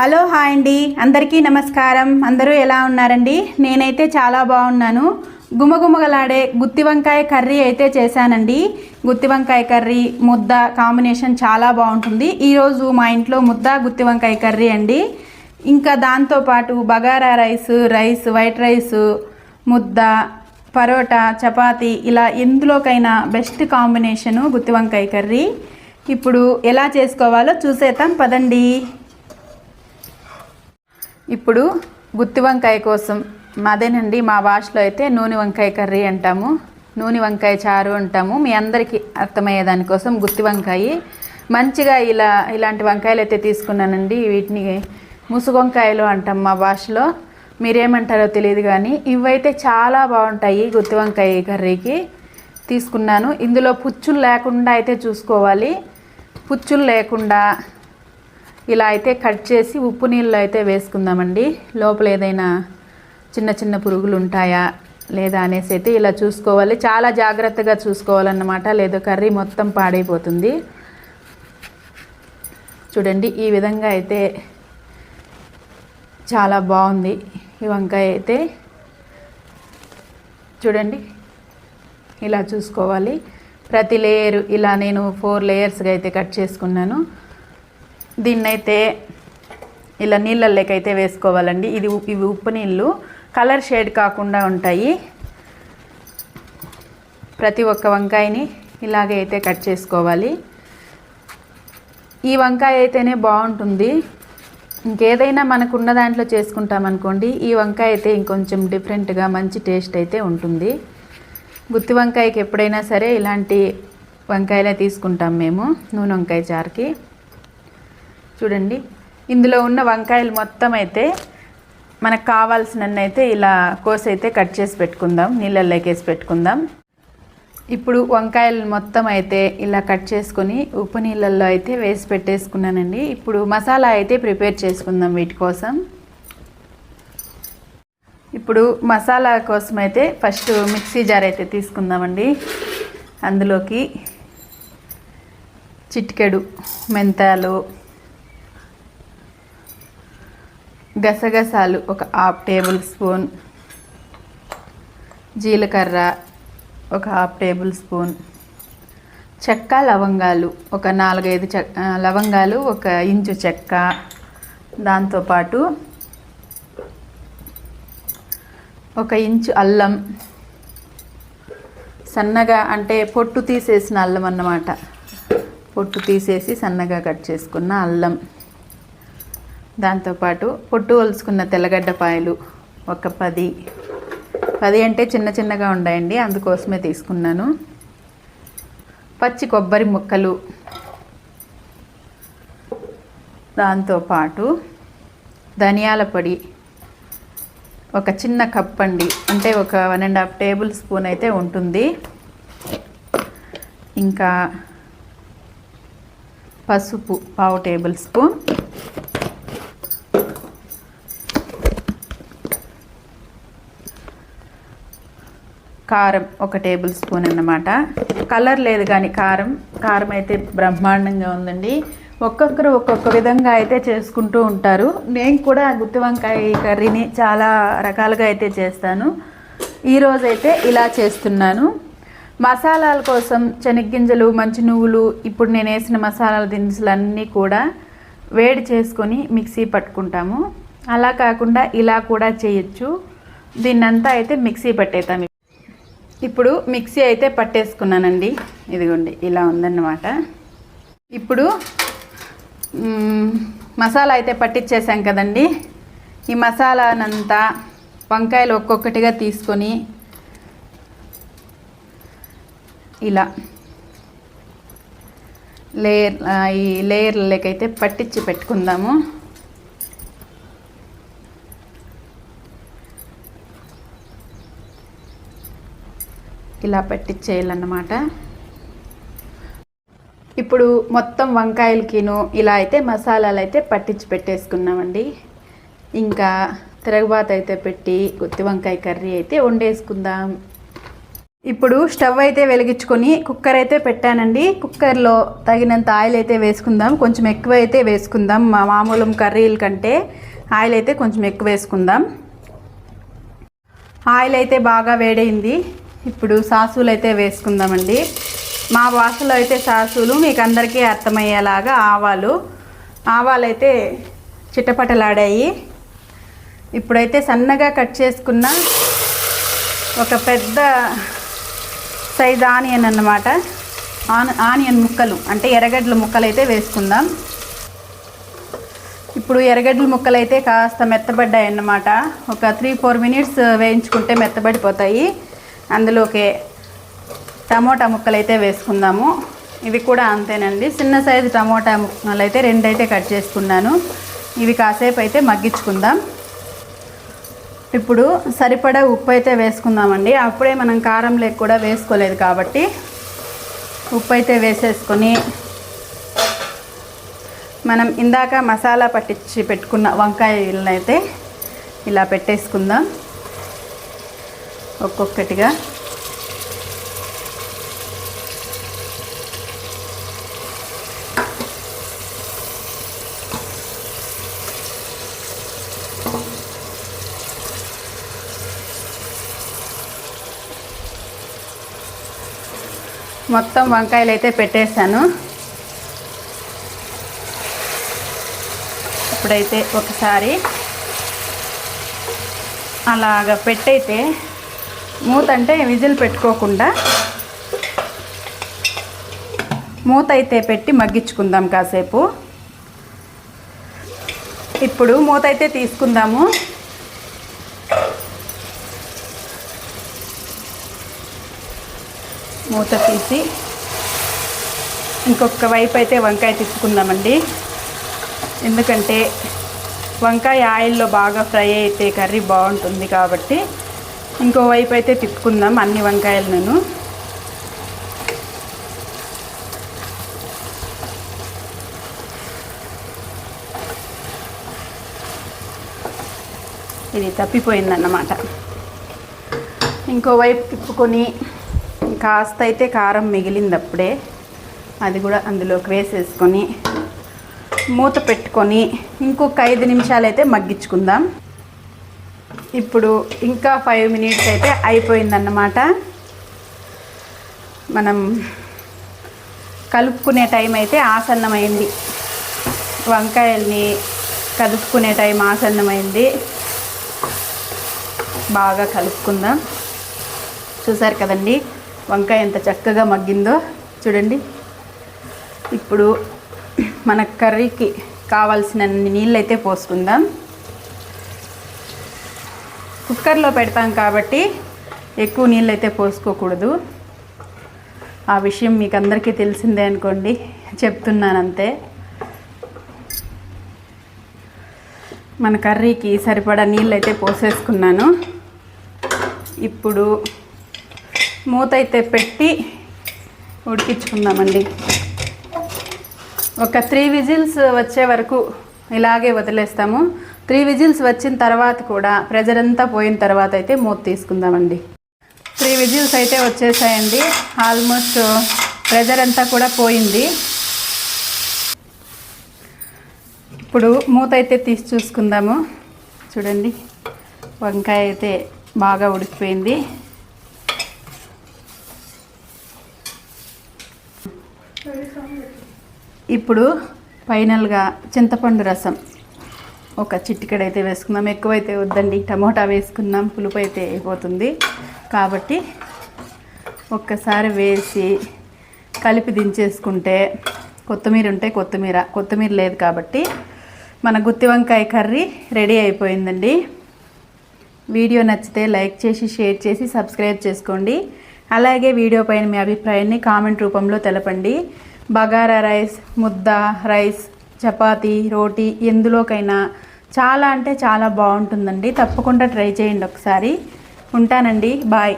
Hello hi అండి. అందరికీ నమస్కారం. అందరూ ఎలా ఉన్నారండి? నేనైతే చాలా బాగున్నాను. గుమగుమగలాడే గుత్తి వంకాయ కర్రీ అయితే చేశానండి. గుత్తి వంకాయ కర్రీ ముద్ద కాంబినేషన్ చాలా బాగుంటుంది. ఈరోజు మా ఇంట్లో ముద్ద గుత్తి వంకాయ కర్రీ అండి. ఇంకా దాంతోపాటు bagara rice rice white rice ముద్ద పరోటా చపాతీ ఇలా ఎందులోకైనా బెస్ట్ కాంబినేషను గుత్తి వంకాయ కర్రీ. ఇప్పుడు ఎలా చేసుకోవాలో చూసేద్దాం. పదండి. ఇప్పుడు గుత్తి వంకాయ కోసం అదేనండి మా భాషలో అయితే నూనె వంకాయ కర్రీ అంటాము. నూనె వంకాయ చారు అంటాము. మీ అందరికీ అర్థమయ్యే దానికోసం గుత్తి వంకాయ. మంచిగా ఇలా ఇలాంటి వంకాయలు అయితే తీసుకున్నానండి. వీటిని ముసుగొంకాయలు అంటాం మా భాషలో మీరేమంటారో తెలియదు కానీ ఇవైతే చాలా బాగుంటాయి గుత్తి వంకాయ కర్రీకి. తీసుకున్నాను. ఇందులో పుచ్చులు లేకుండా అయితే చూసుకోవాలి. పుచ్చులు లేకుండా ఇలా అయితే కట్ చేసి ఉప్పు నీళ్ళు అయితే వేసుకుందామండి. లోపల ఏదైనా చిన్న చిన్న పురుగులు ఉంటాయా లేదా అనేసి అయితే ఇలా చూసుకోవాలి. చాలా జాగ్రత్తగా చూసుకోవాలన్నమాట. లేదో కర్రీ మొత్తం పాడైపోతుంది. చూడండి ఈ విధంగా అయితే చాలా బాగుంది. ఈ వంకాయ అయితే చూడండి ఇలా చూసుకోవాలి. ప్రతి లేయర్ ఇలా నేను ఫోర్ లేయర్స్గా అయితే కట్ చేసుకున్నాను. దీన్నైతే ఇలా నీళ్ళల్లోకి అయితే వేసుకోవాలండి. ఇది ఇవి ఉప్పు నీళ్ళు. కలర్ షేడ్ కాకుండా ఉంటాయి. ప్రతి ఒక్క వంకాయని ఇలాగే అయితే కట్ చేసుకోవాలి. ఈ వంకాయ అయితేనే బాగుంటుంది. ఇంకేదైనా మనకున్న దాంట్లో చేసుకుంటాం అనుకోండి ఈ వంకాయ అయితే ఇంకొంచెం డిఫరెంట్గా మంచి టేస్ట్ అయితే ఉంటుంది. గుత్తి వంకాయకి ఎప్పుడైనా సరే ఇలాంటి వంకాయలే తీసుకుంటాం మేము నూనె వంకాయ చారుకి. చూడండి. ఇందులో ఉన్న వంకాయలు మొత్తం అయితే మనకు కావాల్సినన్ని అయితే ఇలా కోసి అయితే కట్ చేసి పెట్టుకుందాం. నీళ్ళల్లోకి వేసి పెట్టుకుందాం. ఇప్పుడు వంకాయలు మొత్తం అయితే ఇలా కట్ చేసుకొని ఉప్పు నీళ్ళల్లో అయితే వేసి పెట్టేసుకున్నానండి. ఇప్పుడు మసాలా అయితే ప్రిపేర్ చేసుకుందాం వీటి కోసం. ఇప్పుడు మసాలా కోసం అయితే ఫస్ట్ మిక్సీ జార్ అయితే తీసుకుందామండి. అందులోకి చిటికెడు మెంతాలు గసగసాలు ఒక హాఫ్ టేబుల్ స్పూన్. జీలకర్ర ఒక హాఫ్ టేబుల్ స్పూన్. చెక్క లవంగాలు ఒక నాలుగైదు చెక్క లవంగాలు ఒక ఇంచు చెక్క. దాంతోపాటు ఒక ఇంచు అల్లం. సన్నగా అంటే పొట్టు తీసేసిన అల్లం అన్నమాట. పొట్టు తీసేసి సన్నగా కట్ చేసుకున్న అల్లం. దాంతోపాటు పొట్టు ఒలుచుకున్న తెల్లగడ్డపాయలు ఒక పది. పది అంటే చిన్న చిన్నగా ఉన్నాయండి అందుకోసమే తీసుకున్నాను. పచ్చి కొబ్బరి ముక్కలు. దాంతోపాటు ధనియాల పొడి. ఒక చిన్న కప్ అండి అంటే ఒక one and half tablespoon అయితే ఉంటుంది. ఇంకా పసుపు పావు టేబుల్ స్పూన్. కారం ఒక టేబుల్ స్పూన్ అన్నమాట. కలర్ లేదు కానీ కారం కారం అయితే బ్రహ్మాండంగా ఉందండి. ఒక్కొక్కరు ఒక్కొక్క విధంగా అయితే చేసుకుంటూ ఉంటారు. నేను కూడా గుత్తి వంకాయ కర్రీని చాలా రకాలుగా అయితే చేస్తాను. ఈరోజైతే ఇలా చేస్తున్నాను. మసాలాల కోసం శనగ్గింజలు మంచి నువ్వులు ఇప్పుడు నేను వేసిన మసాలాల దినుసులు అన్నీ కూడా వేడి చేసుకొని మిక్సీ పట్టుకుంటాము. అలా కాకుండా ఇలా కూడా చేయొచ్చు. దీన్నంతా అయితే మిక్సీ పట్టేతాం ఇప్పుడు మిక్సీ అయితే పట్టేసుకున్నానండి. ఇదిగోండి ఇలా ఉందన్నమాట. ఇప్పుడు మసాలా అయితే పట్టించేసాం కదండి. ఈ మసాలానంతా వంకాయలు ఒక్కొక్కటిగా తీసుకొని ఇలా లేయర్ ఈ లేయర్లకైతే పట్టించి పెట్టుకుందాము. ఇలా పట్టించేయాలన్నమాట ఇప్పుడు మొత్తం వంకాయలకిను ఇలా అయితే మసాలాలు అయితే పట్టించి పెట్టేసుకున్నామండి. ఇంకా తిరగబాత అయితే పెట్టి గుత్తి వంకాయ కర్రీ అయితే వండేసుకుందాం. ఇప్పుడు స్టవ్ అయితే వెలిగించుకొని కుక్కర్ అయితే పెట్టానండి. కుక్కర్లో తగినంత ఆయిల్ అయితే వేసుకుందాం. కొంచెం ఎక్కువ అయితే వేసుకుందాం. మా మామూలు కర్రీల కంటే ఆయిల్ అయితే కొంచెం ఎక్కువ వేసుకుందాం. ఆయిల్ అయితే బాగా వేడైంది. ఇప్పుడు సాసులు అయితే వేసుకుందామండి. మా భాషలో అయితే సాసులు మీకు అందరికీ అర్థమయ్యేలాగా ఆవాలు. ఆవాలు అయితే చిట్టపటలాడాయి ఇప్పుడైతే సన్నగా కట్ చేసుకున్న ఒక పెద్ద సైజ్ ఆనియన్ అన్నమాట. ఆన్ ఆనియన్ ముక్కలు అంటే ఎర్రగడ్డల ముక్కలు అయితే వేసుకుందాం. ఇప్పుడు ఎర్రగడ్డల ముక్కలు అయితే కాస్త మెత్తబడ్డాయి అన్నమాట ఒక త్రీ ఫోర్ మినిట్స్ వేయించుకుంటే మెత్తబడిపోతాయి. అందులోకి టమోటా ముక్కలు అయితే వేసుకుందాము. ఇవి కూడా అంతేనండి. చిన్న సైజు టమోటా ముక్కలు అయితే రెండైతే కట్ చేసుకున్నాను. ఇవి కాసేపు అయితే మగ్గించుకుందాం. ఇప్పుడు సరిపడా ఉప్పు అయితే వేసుకుందామండి. అప్పుడే మనం కారం లేక కూడా వేసుకోలేదు కాబట్టి ఉప్పు అయితే వేసేసుకొని మనం ఇందాక మసాలా పట్టించి పెట్టుకున్న వంకాయలను అయితే ఇలా పెట్టేసుకుందాం. ఒక్కొక్కటిగా. మొత్తం వంకాయలు అయితే పెట్టేశాను. ఇప్పుడైతే ఒకసారి అలాగ పెట్టయితే మూత అంటే విజిల్ పెట్టుకోకుండా మూత అయితే పెట్టి మగ్గించుకుందాం కాసేపు. ఇప్పుడు మూత అయితే తీసుకుందాము. మూత తీసి ఇంకొక వైపు అయితే వంకాయ తీసుకుందామండి. ఎందుకంటే వంకాయ ఆయిల్లో బాగా ఫ్రై అయితే కర్రీ బాగుంటుంది కాబట్టి ఇంకో వైపు అయితే తిప్పుకుందాం అన్ని వంకాయలు నేను ఇది తప్పిపోయిందన్నమాట. ఇంకోవైపు తిప్పుకొని కాస్త అయితే కారం మిగిలింది అప్పుడే అది కూడా అందులోకి వేసేసుకొని మూత పెట్టుకొని ఇంకొక ఐదు నిమిషాలు అయితే మగ్గించుకుందాం. ఇప్పుడు ఇంకా ఫైవ్ మినిట్స్ అయితే అయిపోయిందన్నమాట. మనం కలుపుకునే టైం అయితే ఆసన్నమైంది. వంకాయల్ని కలుపుకునే టైం ఆసన్నమైంది. బాగా కలుపుకుందాం. చూసారు కదండి వంకాయ ఎంత చక్కగా మగ్గిందో. చూడండి. ఇప్పుడు మన కర్రీకి కావాల్సిన నీళ్ళు అయితే పోసుకుందాం. కుక్కర్లో పెడతాం కాబట్టి ఎక్కువ నీళ్ళు అయితే పోసుకోకూడదు. ఆ విషయం మీకు అందరికీ తెలిసిందే అనుకోండి. చెప్తున్నాను అంతే మన కర్రీకి సరిపడా నీళ్ళు అయితే పోసేసుకున్నాను. ఇప్పుడు మూత అయితే పెట్టి ఉడికించుకుందామండి. ఒక త్రీ విజిల్స్ వచ్చే వరకు ఇలాగే వదిలేస్తాము. త్రీ విజిల్స్ వచ్చిన తర్వాత కూడా ప్రెజర్ అంతా పోయిన తర్వాత అయితే మూత తీసుకుందామండి. త్రీ విజిల్స్ అయితే వచ్చేసాయండి. ఆల్మోస్ట్ ప్రెజర్ అంతా కూడా పోయింది. ఇప్పుడు మూత అయితే తీసి చూసుకుందాము. చూడండి. వంకాయ అయితే బాగా ఉడికిపోయింది. ఇప్పుడు ఫైనల్గా చింతపండు రసం. ఒక చిట్టికడ అయితే వేసుకుందాం. ఎక్కువైతే వద్దండి. టమోటా వేసుకున్నాం పులుపు అయితే అయిపోతుంది. కాబట్టి ఒక్కసారి వేసి కలిపి దించేసుకుంటే కొత్తిమీర ఉంటే కొత్తిమీర. కొత్తిమీర లేదు కాబట్టి మన గుత్తి వంకాయ కర్రీ రెడీ అయిపోయిందండి. వీడియో నచ్చితే లైక్ చేసి షేర్ చేసి సబ్స్క్రైబ్ చేసుకోండి. అలాగే వీడియో పైన మీ అభిప్రాయాన్ని కామెంట్ రూపంలో తెలపండి. బగారా రైస్ ముద్ద రైస్ చపాతీ రోటీ ఎందులోకైనా చాలా అంటే చాలా బాగుంటుందండి. తప్పకుండా ట్రై చేయండి ఒకసారి. ఉంటానండి. బాయ్.